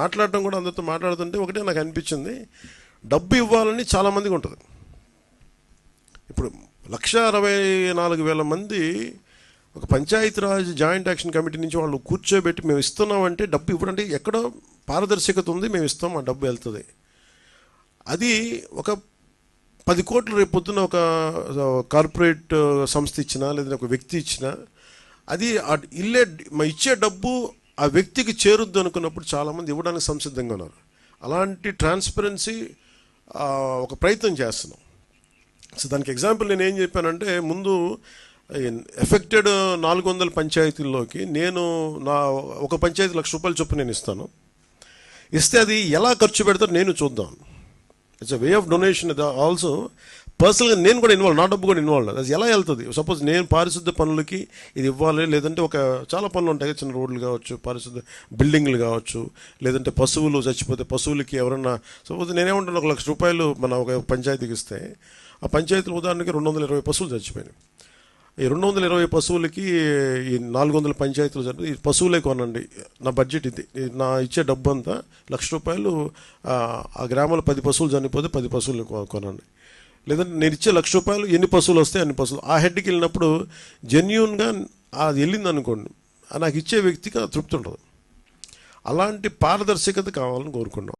మాట్లాడటం కూడా అందరితో మాట్లాడుతుంటే ఒకటే నాకు అనిపించింది. డబ్బు ఇవ్వాలని చాలామందికి ఉంటుంది. ఇప్పుడు లక్ష అరవై నాలుగు వేల మంది ఒక పంచాయతీరాజ్ జాయింట్ యాక్షన్ కమిటీ నుంచి వాళ్ళు కూర్చోబెట్టి మేము ఇస్తున్నామంటే డబ్బు ఇవ్వడంటే ఎక్కడో పారదర్శకత ఉంది మేము ఇస్తాం ఆ డబ్బు వెళ్తుంది. అది ఒక పది కోట్లు రేపు పొద్దున ఒక కార్పొరేట్ సంస్థ ఇచ్చినా లేదా ఒక వ్యక్తి ఇచ్చినా అది ఇల్లే మా ఇచ్చే డబ్బు ఆ వ్యక్తికి చేరుద్దు అనుకున్నప్పుడు చాలామంది ఇవ్వడానికి సంసిద్ధంగా ఉన్నారు. అలాంటి ట్రాన్స్పరెన్సీ ఒక ప్రయత్నం చేస్తున్నాం. సో దానికి ఎగ్జాంపుల్ నేను ఏం చెప్పానంటే ముందు ఎఫెక్టెడ్ నాలుగు వందల పంచాయతీల్లోకి నేను నా ఒక పంచాయతీ లక్ష రూపాయలు చొప్పున నేను ఇస్తాను. ఇస్తే అది ఎలా ఖర్చు పెడతారో నేను చూద్దాం. It's a way of donation also పర్సనల్గా నేను కూడా ఇన్వాల్వ్ నా డబ్బు కూడా ఇన్వాల్వ్ అది ఎలా వెళ్తుంది? సపోజ్ నేను పారిశుద్ధ పనులకి ఇది ఇవ్వాలి లేదంటే ఒక చాలా పనులు ఉంటాయి చిన్న రోడ్లు కావచ్చు పారిశుద్ధ బిల్డింగ్లు కావచ్చు లేదంటే పశువులు చచ్చిపోతే పశువులకి ఎవరన్నా సపోజ్ నేనేమంటాను ఒక లక్ష రూపాయలు మన ఒక పంచాయతీకి ఇస్తే ఆ పంచాయతీలు ఉదాహరణకి రెండు వందల ఇరవై పశువులు చచ్చిపోయినాయి. ఈ రెండు వందల ఇరవై పశువులకి ఈ నాలుగు వందల పంచాయతీలు జరిపి ఈ పశువులే కొనండి. నా బడ్జెట్ ఇది. నా ఇచ్చే డబ్బు అంతా లక్ష రూపాయలు ఆ, గ్రామంలో పది పశువులు చనిపోతే పది పశువులు కొనండి. లేదంటే నేను ఇచ్చే లక్ష రూపాయలు ఎన్ని పశువులు వస్తాయి అన్ని పశువులు. ఆ హెడ్కి వెళ్ళినప్పుడు జెన్యున్గా అది వెళ్ళింది అనుకోండి. నాకు ఇచ్చే వ్యక్తికి అది తృప్తి ఉండదు. అలాంటి పారదర్శకత కావాలని కోరుకున్నాం